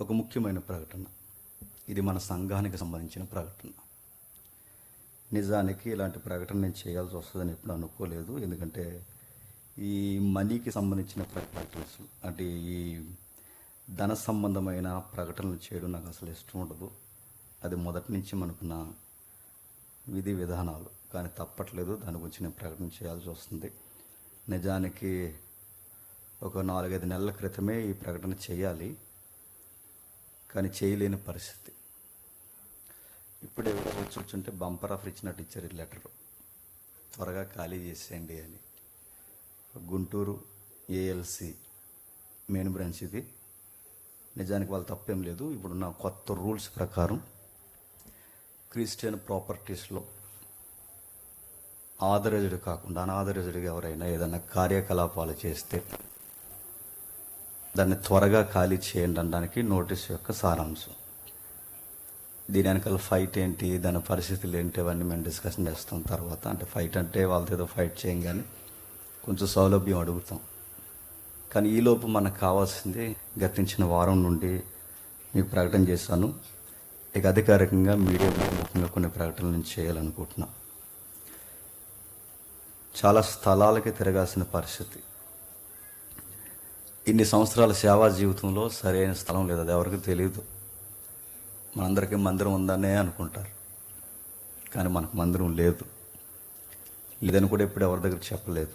ఒక ముఖ్యమైన ప్రకటన. ఇది మన సంఘానికి సంబంధించిన ప్రకటన. నిజానికి ఇలాంటి ప్రకటన నేను చేయాల్సి వస్తుందని ఎప్పుడు అనుకోలేదు. ఎందుకంటే ఈ మనీకి సంబంధించిన ప్రకటన అంటే ఈ ధన సంబంధమైన ప్రకటనలు చేయడం నాకు అసలు ఇష్టం ఉండదు. అది మొదటి నుంచి మనకున్న విధి విధానాలు. కానీ తప్పట్లేదు దాని గురించి నేను ప్రకటన చేయాల్సి వస్తుంది. నిజానికి ఒక నాలుగైదు నెలల క్రితమే ఈ ప్రకటన చేయాలి. కానీ చేయలేని పరిస్థితి. ఇప్పుడే వచ్చి వచ్చుంటే బంపర్ ఆఫర్ ఇచ్చినట్టు ఇచ్చారు ఈ లెటర్. త్వరగా ఖాళీ చేసేయండి అని. గుంటూరు ఏఎల్సి మెయిన్ బ్రాంచ్ ఇది. నిజానికి వాళ్ళు తప్పేం లేదు. ఇప్పుడున్న కొత్త రూల్స్ ప్రకారం క్రిస్టియన్ ప్రాపర్టీస్లో ఆథరైజ్డ్ కాకుండా అనాథరైజ్డ్గా ఎవరైనా ఏదైనా కార్యకలాపాలు చేస్తే దాన్ని త్వరగా ఖాళీ చేయండి అనడానికి నోటీస్ యొక్క సారాంశం. దీని వెనకాల ఫైట్ ఏంటి దాని పరిస్థితులు ఏంటి అవన్నీ మేము డిస్కషన్ చేస్తాం తర్వాత. అంటే ఫైట్ అంటే వాళ్ళతో ఏదో ఫైట్ చేయం కానీ కొంచెం సౌలభ్యం అడుగుతాం. కానీ ఈలోపు మనకు కావాల్సింది గతించిన వారం నుండి మీకు ప్రకటన చేశాను. ఇక అధికారికంగా మీడియా కొన్ని ప్రకటనలు నేను చేయాలనుకుంటున్నాను చాలా స్థలాలకి తిరగాల్సిన పరిస్థితి. ఇన్ని సంవత్సరాల సేవా జీవితంలో సరైన స్థలం లేదు. అది ఎవరికి తెలియదు మనందరికీ మందిరం ఉందనే అనుకుంటారు. కానీ మనకు మందిరం లేదు. లేదని కూడా ఎప్పుడు ఎవరి దగ్గర చెప్పలేదు.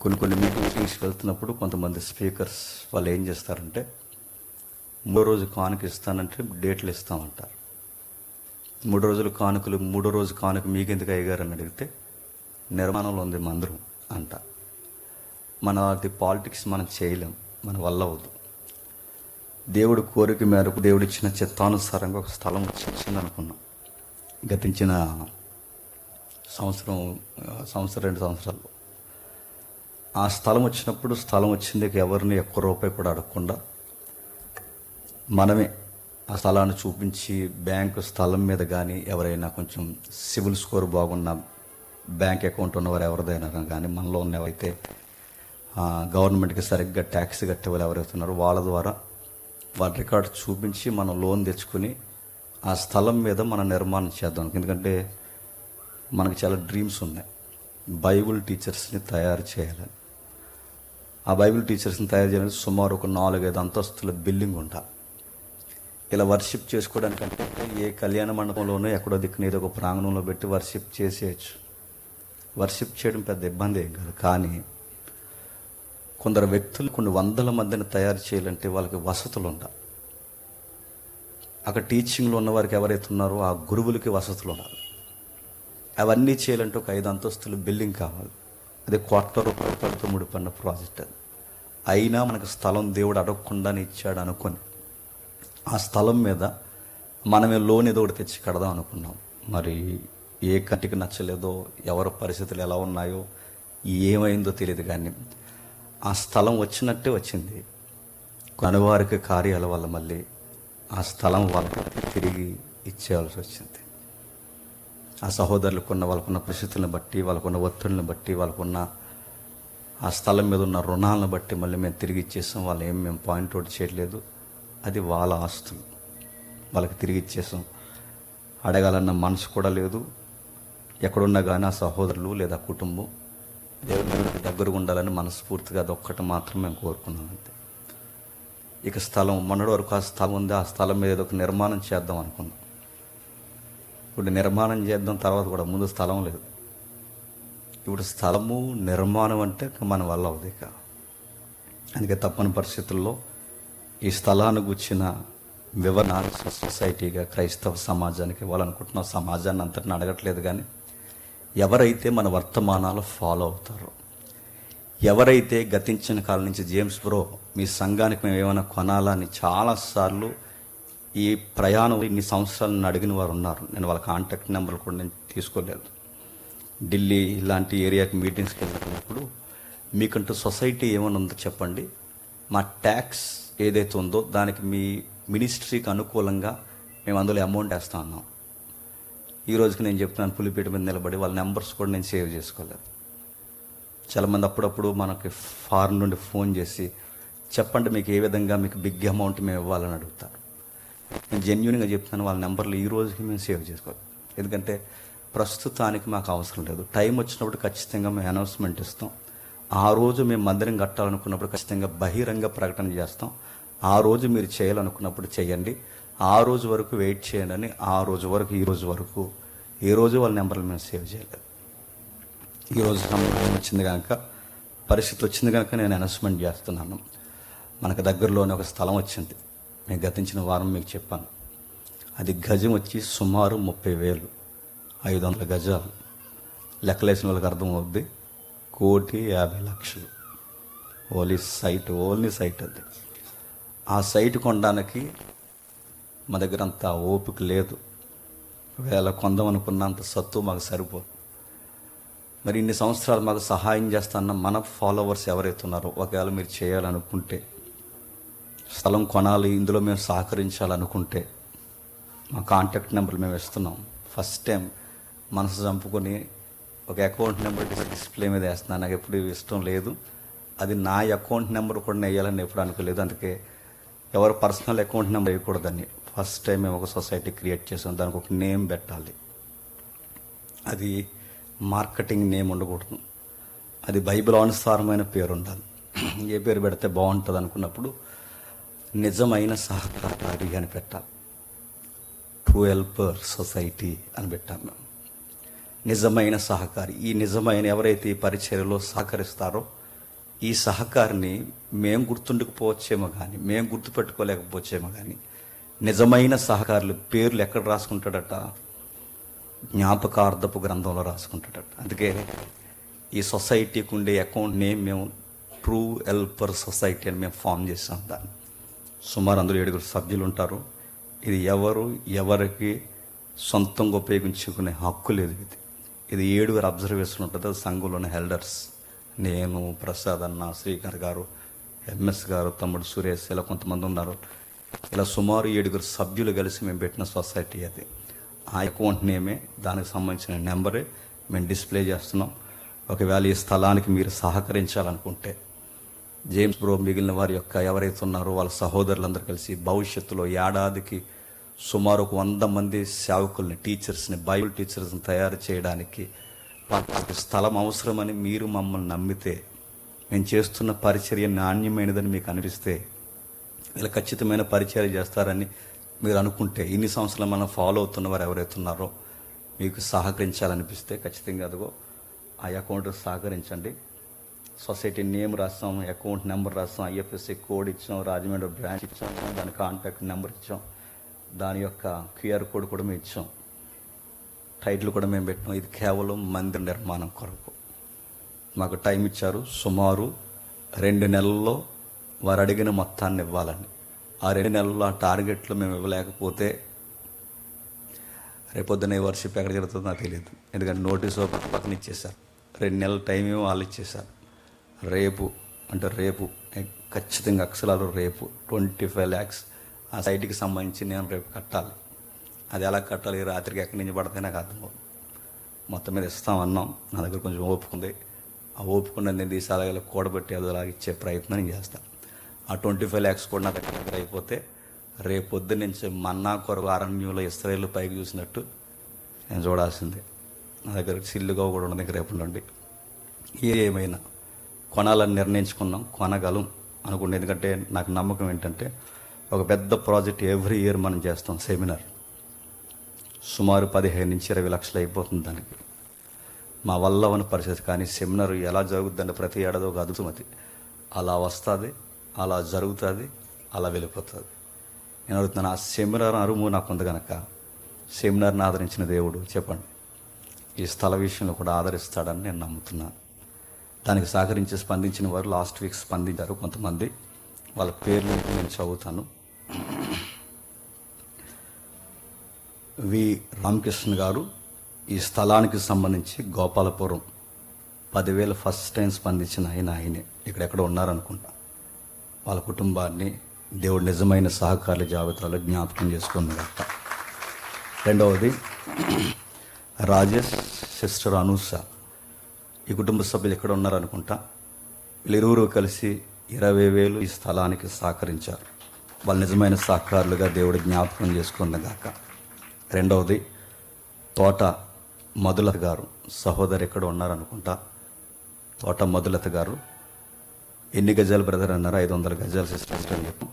కొన్ని కొన్ని మీటింగ్స్కి వెళ్తున్నప్పుడు కొంతమంది స్పీకర్స్ వాళ్ళు ఏం చేస్తారంటే మూడో రోజు కానుక ఇస్తానంటే డేట్లు ఇస్తామంటారు. మూడు రోజులు కానుకలు మూడో రోజు కానుక మీకెందుకు అయ్యారు అడిగితే నిర్మాణంలో ఉంది మందిరం అంట. మన అది పాలిటిక్స్ మనం చేయలేం మన వల్ల అవ్వదు. దేవుడు కోరిక మేరకు దేవుడు ఇచ్చిన చిత్తానుసారంగా ఒక స్థలం వచ్చింది అనుకున్నాం. గతించిన సంవత్సరం సంవత్సరం రెండు సంవత్సరాలు ఆ స్థలం వచ్చినప్పుడు స్థలం వచ్చింది ఎవరిని ఒక్క రూపాయి కూడా అడగకుండా మనమే ఆ స్థలాన్ని చూపించి బ్యాంకు స్థలం మీద కానీ ఎవరైనా కొంచెం సివిల్ స్కోర్ బాగున్న బ్యాంక్ అకౌంట్ ఉన్నవారు ఎవరిదైనా కానీ మనలో ఉన్నవైతే గవర్నమెంట్కి సరిగ్గా ట్యాక్స్ కట్టే వాళ్ళు ఎవరైతే వాళ్ళ ద్వారా వాళ్ళ రికార్డు చూపించి మనం లోన్ తెచ్చుకుని ఆ స్థలం మీద మనం నిర్మాణం చేద్దాం. ఎందుకంటే మనకు చాలా డ్రీమ్స్ ఉన్నాయి. బైబుల్ టీచర్స్ని తయారు చేయాలని ఆ బైబిల్ టీచర్స్ని తయారు చేయాలంటే సుమారు ఒక నాలుగైదు అంతస్తుల బిల్డింగ్ ఉండాలి. ఇలా వర్షిప్ చేసుకోవడానికంటే ఏ కళ్యాణ మండపంలోనో ఎక్కడో దిక్కున ఏదో ఒక ప్రాంగణంలో పెట్టి వర్షిప్ చేసేయచ్చు. వర్షిప్ చేయడం పెద్ద ఇబ్బంది ఏం కాదు. కానీ కొందరు వ్యక్తులు కొన్ని వందల మందిని తయారు చేయాలంటే వాళ్ళకి వసతులు ఉండాలి అక్కడ టీచింగ్లో ఉన్న వారికి ఎవరైతే ఉన్నారో ఆ గురువులకి వసతులు ఉండాలి అవన్నీ చేయాలంటే ఒక ఐదు అంతస్తులు బిల్డింగ్ కావాలి. అది కోట్ల రూపాయలతో ముడిపడిన ప్రాజెక్ట్ అది. అయినా మనకు స్థలం దేవుడు అడగకుండానే ఇచ్చాడు అనుకొని ఆ స్థలం మీద మనమే లోన్ ఏదో ఒకటి తెచ్చి కడదాం అనుకున్నాం. మరి ఏ కంటికి నచ్చలేదో ఎవరి పరిస్థితులు ఎలా ఉన్నాయో ఏమైందో తెలియదు కానీ ఆ స్థలం వచ్చినట్టే వచ్చింది. కనువారికి కార్యాల వల్ల మళ్ళీ ఆ స్థలం వాళ్ళకి తిరిగి ఇచ్చేయాల్సి వచ్చింది. ఆ సహోదరులకున్న వాళ్ళకున్న పరిస్థితులను బట్టి వాళ్ళకున్న ఒత్తిడిని బట్టి వాళ్ళకున్న ఆ స్థలం మీద ఉన్న రుణాలను బట్టి మళ్ళీ మేము తిరిగి ఇచ్చేసాం. వాళ్ళు ఏం మేము పాయింట్ అవుట్ చేయట్లేదు. అది వాళ్ళ ఆస్తులు. వాళ్ళకి తిరిగి ఇచ్చేసాం. అడగాలన్న మనసు కూడా లేదు. ఎక్కడున్నా కానీ ఆ సహోదరులు లేదా కుటుంబం దేవుని దగ్గరికి దగ్గరగా ఉండాలని మనస్ఫూర్తిగా అది ఒక్కటి మాత్రం మేము కోరుకున్నాం అంతే. ఇక స్థలం మొన్నటి వరకు ఆ స్థలం ఉంది ఆ స్థలం మీద ఏదో ఒక నిర్మాణం చేద్దాం అనుకున్నాం. ఇప్పుడు నిర్మాణం చేద్దాం తర్వాత కూడా ముందు స్థలం లేదు. ఇప్పుడు స్థలము నిర్మాణం అంటే మన వల్ల అవుది ఇక. అందుకే తప్పని పరిస్థితుల్లో ఈ స్థలాన్ని గుచ్చిన వివరణ సొసైటీగా క్రైస్తవ సమాజానికి ఇవ్వాలనుకుంటున్నాం. సమాజాన్ని అంతటిని అడగట్లేదు కానీ ఎవరైతే మన వర్తమానాలు ఫాలో అవుతారో ఎవరైతే గతించిన కాలం నుంచి జేమ్స్ బ్రో మీ సంఘానికి మేము ఏమైనా కొనాలని చాలాసార్లు ఈ ప్రయాణం ఇన్ని సంవత్సరాలు అడిగిన వారు ఉన్నారు. నేను వాళ్ళ కాంటాక్ట్ నెంబర్ కూడా నేను తీసుకోలేదు. ఢిల్లీ ఇలాంటి ఏరియాకి మీటింగ్స్కి వెళ్ళినప్పుడు మీకంటూ సొసైటీ ఏమైనా ఉందో చెప్పండి. మా ట్యాక్స్ ఏదైతే ఉందో దానికి మీ మినిస్ట్రీకి అనుకూలంగా మేము అందులో అమౌంట్ వేస్తా ఉన్నాం. ఈ రోజుకి నేను చెప్తున్నాను పులిపీట మీద నిలబడి వాళ్ళ నెంబర్స్ కూడా నేను సేవ్ చేసుకోలేదు. చాలామంది అప్పుడప్పుడు మనకి ఫారెన్ నుండి ఫోన్ చేసి చెప్పండి మీకు ఏ విధంగా మీకు బిగ్ అమౌంట్ మేము ఇవ్వాలని అడుగుతారు. నేను జెన్యున్గా చెప్తున్నాను వాళ్ళ నెంబర్లు ఈ రోజుకి మేము సేవ్ చేసుకోవాలి ఎందుకంటే ప్రస్తుతానికి మాకు అవసరం లేదు. టైం వచ్చినప్పుడు ఖచ్చితంగా మేము అనౌన్స్మెంట్ ఇస్తాం. ఆ రోజు మేము మందిరం కట్టాలనుకున్నప్పుడు ఖచ్చితంగా బహిరంగ ప్రకటన చేస్తాం. ఆ రోజు మీరు చేయాలనుకున్నప్పుడు చేయండి. ఆ రోజు వరకు వెయిట్ చేయండి అని ఆ రోజు వరకు ఈ రోజు వరకు ఈ రోజు వాళ్ళ నెంబర్లు మేము సేవ్ చేయలేదు. ఈ రోజు సమయం వచ్చింది కనుక పరిస్థితి వచ్చింది కనుక నేను అనౌన్స్మెంట్ చేస్తున్నాను. మనకు దగ్గరలోనే ఒక స్థలం వచ్చింది. నేను గతించిన వారం మీకు చెప్పాను. అది గజం వచ్చి సుమారు ముప్పై వేలు ఐదు వందల గజాలు. లెక్కలేసిన వాళ్ళకి అర్థం అవుద్ది. కోటి యాభై లక్షలు. ఓన్లీ సైట్ ఓన్లీ సైట్ అది. ఆ సైట్ కొనడానికి మా దగ్గర అంత ఓపిక లేదు. వేళ కొందాం అనుకున్నంత సత్తు మాకు సరిపోదు. మరి ఇన్ని సంవత్సరాలు మాకు సహాయం చేస్తాన్న మన ఫాలోవర్స్ ఎవరైతే ఉన్నారో ఒకవేళ మీరు చేయాలనుకుంటే స్థలం కొనాలి ఇందులో మేము సహకరించాలనుకుంటే మా కాంటాక్ట్ నెంబర్ మేము ఇస్తున్నాం. ఫస్ట్ టైం మనసు చంపుకొని ఒక అకౌంట్ నెంబర్ డిస్ప్లే మీద వేస్తున్నాను. నాకు ఎప్పుడు ఇష్టం లేదు. అది నా అకౌంట్ నెంబర్ కూడా వేయాలని ఎప్పుడు అనుకోలేదు. అందుకే ఎవరు పర్సనల్ అకౌంట్ నెంబర్ వేయకూడదని. ఫస్ట్ టైం మేము ఒక సొసైటీ క్రియేట్ చేసాం. దానికి ఒక నేమ్ పెట్టాలి. అది మార్కెటింగ్ నేమ్ ఉండకూడదు. అది బైబిల్ అనుసారమైన పేరు ఉండాలి ఏ పేరు పెడితే బాగుంటుంది అనుకున్నప్పుడు నిజమైన సహకారి అని పెట్టాలి. ట్రూ హెల్పర్ సొసైటీ అని పెట్టాం మేము. నిజమైన సహకారి. ఈ నిజమైన ఎవరైతే ఈ పరిచర్యలో సహకరిస్తారో ఈ సహకారిని మేము గుర్తుండకపోవచ్చేమో కానీ మేము గుర్తుపెట్టుకోలేకపోవచ్చేమో కానీ నిజమైన సహకారులు పేర్లు ఎక్కడ రాసుకుంటాడట? జ్ఞాపకార్థపు గ్రంథంలో రాసుకుంటాడట. అందుకే ఈ సొసైటీకి ఉండే అకౌంట్ నేమ్ మేము ట్రూ హెల్పర్ సొసైటీ అని మేము ఫామ్ చేసాం దాన్ని. సుమారు అందులో ఏడుగురు సభ్యులు ఉంటారు. ఇది ఎవరు ఎవరికి సొంతంగా ఉపయోగించుకునే హక్కు లేదు ఇది. ఇది ఏడుగురు అబ్జర్వేషన్ ఉంటుంది. అది సంఘంలోని హెల్డర్స్. నేను ప్రసాద్ అన్న శ్రీకర్ గారు ఎంఎస్ గారు తమ్ముడు సురేష్ ఇలా కొంతమంది ఉన్నారు. ఇలా సుమారు ఏడుగురు సభ్యులు కలిసి మేము పెట్టిన సొసైటీ అది. ఆ అకౌంట్ నేమే దానికి సంబంధించిన నెంబరే మేము డిస్ప్లే చేస్తున్నాం. ఒకవేళ ఈ స్థలానికి మీరు సహకరించాలనుకుంటే జేమ్స్ బ్రో మిగిలిన వారి యొక్క ఎవరైతే ఉన్నారో వాళ్ళ సహోదరులందరూ కలిసి భవిష్యత్తులో ఏడాదికి సుమారు ఒక వంద మంది సేవకుల్ని టీచర్స్ని బైబిల్ టీచర్స్ని తయారు చేయడానికి వాళ్ళకి స్థలం అవసరమని మీరు మమ్మల్ని నమ్మితే మేము చేస్తున్న పరిచర్య నాణ్యమైనదని మీకు అనిపిస్తే ఇలా ఖచ్చితమైన పరిచయాలు చేస్తారని మీరు అనుకుంటే ఇన్ని సంవత్సరాలు మనం ఫాలో అవుతున్న వారు ఎవరైతే ఉన్నారో మీకు సహకరించాలనిపిస్తే ఖచ్చితంగా అదిగో ఆ అకౌంట్ సహకరించండి. సొసైటీ నేమ్ రాస్తాం అకౌంట్ నెంబర్ రాస్తాం ఐఎఫ్ఎస్సి కోడ్ ఇచ్చాం రాజమండ్రి బ్రాంచ్ ఇచ్చాం దాని కాంటాక్ట్ నెంబర్ ఇచ్చాం దాని యొక్క క్యూఆర్ కోడ్ కూడా మేము ఇచ్చాం. టైటిల్ కూడా మేము పెట్టాం. ఇది కేవలం మందిర నిర్మాణం కొరకు. మాకు టైం ఇచ్చారు. సుమారు రెండు నెలల్లో వారు అడిగిన మొత్తాన్ని ఇవ్వాలని ఆ రెండు నెలల్లో ఆ టార్గెట్లు మేము ఇవ్వలేకపోతే రేపొద్దున ఈ వర్షిప్ ఎక్కడ జరుగుతుందో నాకు తెలియదు. ఎందుకంటే నోటీస్ ఒకటి పక్కన ఇచ్చేశారు. రెండు నెలల టైం ఏమో వాళ్ళు ఇచ్చేశారు. రేపు అంటే రేపు ఖచ్చితంగా అక్షరాలు రేపు ట్వంటీ ఫైవ్ ల్యాక్స్ ఆ సైట్కి సంబంధించి నేను రేపు కట్టాలి. అది ఎలా కట్టాలి? ఈ రాత్రికి ఎక్కడి నుంచి పడితే నాకు అర్థం మొత్తం మీద ఇస్తామన్నాం నా దగ్గర కొంచెం ఓపుకుంది ఆ ఓపిక నేను తీసి అలాగే కూడబెట్టి అదోలాగా ఇచ్చే ప్రయత్నం నేను చేస్తాను. ఆ ట్వంటీ ఫైవ్ ల్యాక్స్ కూడా నా దగ్గర దగ్గర అయిపోతే రేపు పొద్దు నుంచి మన్నా కొరకు అరణ్యంలో ఇస్రాయేల్ పైకి చూసినట్టు నేను చూడాల్సిందే. నా దగ్గర సిల్లుగా కూడా ఉండదు రేపు నుండి ఏమైనా కొనాలని నిర్ణయించుకున్నాం కొనగలం అనుకుంటే. ఎందుకంటే నాకు నమ్మకం ఏంటంటే ఒక పెద్ద ప్రాజెక్ట్ ఎవ్రీ ఇయర్ మనం చేస్తాం సెమినార్. సుమారు పదిహేను నుంచి ఇరవై లక్షలు అయిపోతుంది దానికి. మా వల్ల ఉన్న పరిస్థితి కానీ సెమినార్ ఎలా జరుగుతుందంటే ప్రతి ఏడాది ఒక అద్భుతం అది. అలా వస్తుంది. అలా జరుగుతుంది అలా వెళ్ళిపోతుంది. నేను అడుగుతున్నాను ఆ సెమినార్ అరుము నాకు ఉంది కనుక సెమినార్ని ఆదరించిన దేవుడు చెప్పండి. ఈ స్థల విషయంలో కూడా ఆదరిస్తాడని నేను నమ్ముతున్నాను. దానికి సహకరించి స్పందించిన వారు లాస్ట్ వీక్ స్పందించారు కొంతమంది. వాళ్ళ పేర్లు నేను చదువుతాను. వి రామకృష్ణ గారు ఈ స్థలానికి సంబంధించి గోపాలపురం. పదివేల ఫస్ట్ టైం స్పందించిన ఆయన ఆయనే. ఇక్కడెక్కడ ఉన్నారనుకుంటా. వాళ్ళ కుటుంబాన్ని దేవుడు నిజమైన సహకారుల జాబితాలో జ్ఞాపకం చేసుకుని రెండవది రాజేష్ సిస్టర్ అనూష. ఈ కుటుంబ సభ్యులు ఎక్కడ ఉన్నారనుకుంటా? వీళ్ళిరువురు కలిసి ఇరవై వేలు ఈ స్థలానికి సహకరించారు. వాళ్ళు నిజమైన సహకారులుగా దేవుడు జ్ఞాపకం చేసుకుందాగాక రెండవది తోట మధులత గారు సహోదరు ఎక్కడ ఉన్నారనుకుంటా? తోట మధులత గారు ఎన్ని గజాలు బ్రదర్ అన్నారు? ఐదు వందల గజాలు సిస్టర్ సిస్టర్ అని చెప్పాం.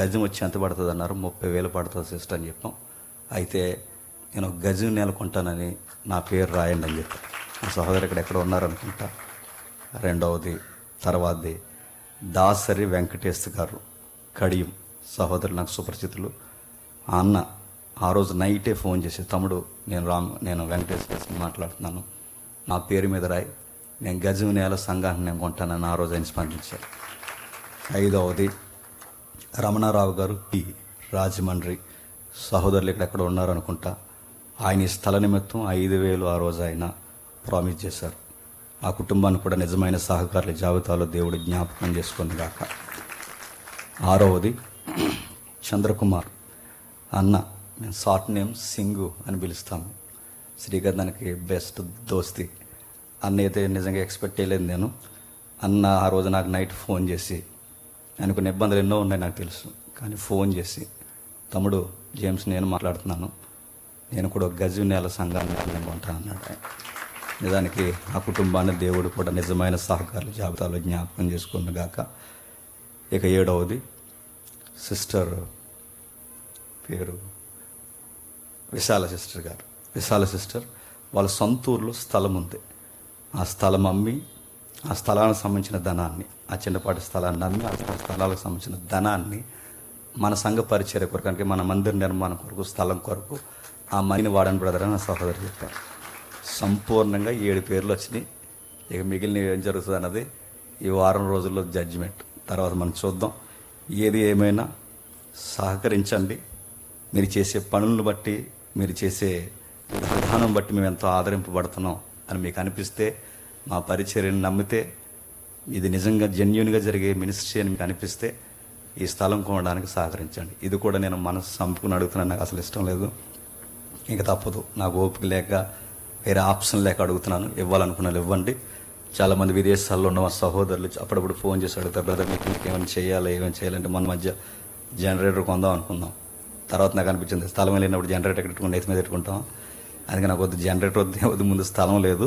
గజం వచ్చి ఎంత పడుతుంది అన్నారు? ముప్పై వేలు పడుతుంది సిస్టర్ అని చెప్పాం. అయితే నేను గజం నెలకొంటానని నా పేరు రాయండి అని చెప్పాను నా సహోదరు ఇక్కడ ఎక్కడ ఉన్నారనుకుంటా. రెండవది తర్వాతది దాసరి వెంకటేష్ గారు కడియం సహోదరు నాకు సుపరిచితులు. ఆ అన్న ఆ రోజు నైటే ఫోన్ చేసి తమ్ముడు నేను రామ్ నేను వెంకటేష్ మాట్లాడుతున్నాను. నా పేరు మీద రాయి. నేను గజం నేల సంఘాన్ని నేను కొంటానని ఆ రోజు ఆయన స్పందించారు. ఐదవది రమణారావు గారు పి రాజమండ్రి సహోదరులు ఇక్కడ ఎక్కడ ఉన్నారు అనుకుంటా ఆయన ఈ స్థల నిమిత్తం ఐదు వేలు ఆ రోజు ఆయన ప్రామిస్ చేశారు. ఆ కుటుంబాన్ని కూడా నిజమైన సహకారుల జాబితాలో దేవుడు జ్ఞాపకం చేసుకుంది గాక. ఆరవది చంద్రకుమార్ అన్న మేము షార్ట్ నేమ్ సింగు అని పిలుస్తాము. శ్రీగంధానికి బెస్ట్ దోస్తి. అన్న అయితే నిజంగా ఎక్స్పెక్ట్ చేయలేదు నేను. అన్న ఆ రోజు నాకు నైట్ ఫోన్ చేసి ఆయన కొన్ని ఇబ్బందులు ఎన్నో ఉన్నాయి నాకు తెలుసు. కానీ ఫోన్ చేసి తమ్ముడు జేమ్స్ నేను మాట్లాడుతున్నాను. నేను కూడా ఒక గజు నేల సంఘాన్ని అనుకుంటాను అన్నాడు నిజానికి ఆ కుటుంబాన్ని దేవుడు కూడా నిజమైన సహకారులు జాబితాలో జ్ఞాపకం చేసుకున్నగాక ఇక ఏడవది సిస్టర్ పేరు విశాల సిస్టర్ గారు. విశాల సిస్టర్ వాళ్ళ సొంత ఊర్లో స్థలం ఉంది. ఆ స్థలం అమ్మి ఆ స్థలానికి సంబంధించిన ధనాన్ని ఆ చిన్నపాటి స్థలాన్ని అమ్మి ఆ స్థలాలకు సంబంధించిన ధనాన్ని మన సంఘ పరిచర్య కొరకు అంటే మన మందిర నిర్మాణం కొరకు స్థలం కొరకు ఆ మనీని వాడని బ్రదర్ అని నా సహోదరు చెప్పారు. సంపూర్ణంగా ఏడు పేర్లు వచ్చినాయి. ఇక మిగిలిన ఏం జరుగుతుంది అన్నది ఈ వారం రోజుల్లో జడ్జిమెంట్ తర్వాత మనం చూద్దాం. ఏది ఏమైనా సహకరించండి. మీరు చేసే పనులను బట్టి మీరు చేసే విధానం బట్టి మేము ఎంతో ఆదరింపబడుతున్నాం. అని మీకు అనిపిస్తే మా పరిచర్యను నమ్మితే ఇది నిజంగా జెన్యున్గా జరిగే మినిస్ట్రీ అని మీకు అనిపిస్తే ఈ స్థలం కొనడానికి సహకరించండి. ఇది కూడా నేను మనసు సంపుకుని అడుగుతున్నాను నాకు అసలు ఇష్టం లేదు. ఇంకా తప్పదు. నాకు ఓపిక లేక వేరే ఆప్షన్ లేక అడుగుతున్నాను. ఇవ్వాలనుకున్నాను ఇవ్వండి. చాలామంది విదేశాల్లో ఉన్న మా సహోదరులు అప్పుడప్పుడు ఫోన్ చేసి అడుగుతారు బ్రదర్ మీకు ఇంకేమైనా చేయాలి? ఏమైనా చేయాలంటే మన మధ్య జనరేటర్ కొందాం అనుకుందాం. తర్వాత నాకు అనిపించింది స్థలం లేనప్పుడు జనరేటర్ పెట్టుకుని ఎత్తు మీద పెట్టుకుంటాం? అందుకే నాకు వద్దు జనరేటర్ వద్దు వద్దు ముందు స్థలం లేదు.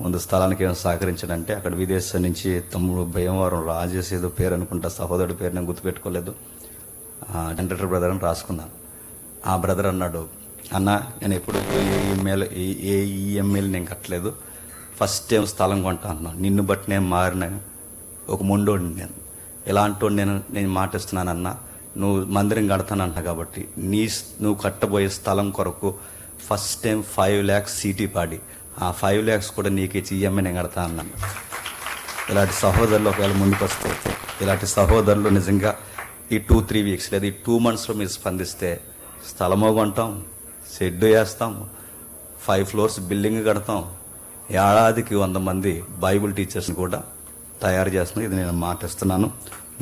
ముందు స్థలానికి ఏమైనా సహకరించడంటే అక్కడ విదేశం నుంచి తమ్ముడు భయంవారం రాజేష్ ఏదో పేరు అనుకుంటా సహోదరుడి పేరు నేను గుర్తుపెట్టుకోలేదు. జనరేటర్ బ్రదర్ అని రాసుకున్నాను. ఆ బ్రదర్ అన్నాడు అన్న నేను ఎప్పుడు ఏ ఈమెయిల్ ఏ ఈఎంఐలు నేను కట్టలేదు. ఫస్ట్ టైం స్థలం కొంటా అన్నాను నిన్ను బట్టి నేను మారిన. ఒక మొండోడిని నేను. ఎలాంటి నేను నేను మాటిస్తున్నానన్నా. నువ్వు మందిరం కడతానంట కాబట్టి నీ నువ్వు కట్టబోయే స్థలం కొరకు ఫస్ట్ టైం ఫైవ్ ల్యాక్స్ సీటీ పాడి. ఆ ఫైవ్ ల్యాక్స్ కూడా నీకు ఇచ్చి ఈఎంఐ నేను కడతా అన్నాను ఇలాంటి సహోదరులు ఒకవేళ ముందుకు వస్తే ఇలాంటి సహోదరులు నిజంగా ఈ టూ త్రీ వీక్స్ లేదా ఈ టూ మంత్స్లో మీరు స్పందిస్తే స్థలమో కొంటాం షెడ్ వేస్తాం ఫైవ్ ఫ్లోర్స్ బిల్డింగ్ కడతాం. ఏడాదికి వంద మంది బైబిల్ టీచర్స్ని కూడా తయారు చేస్తున్నాం. ఇది నేను మాటిస్తున్నాను.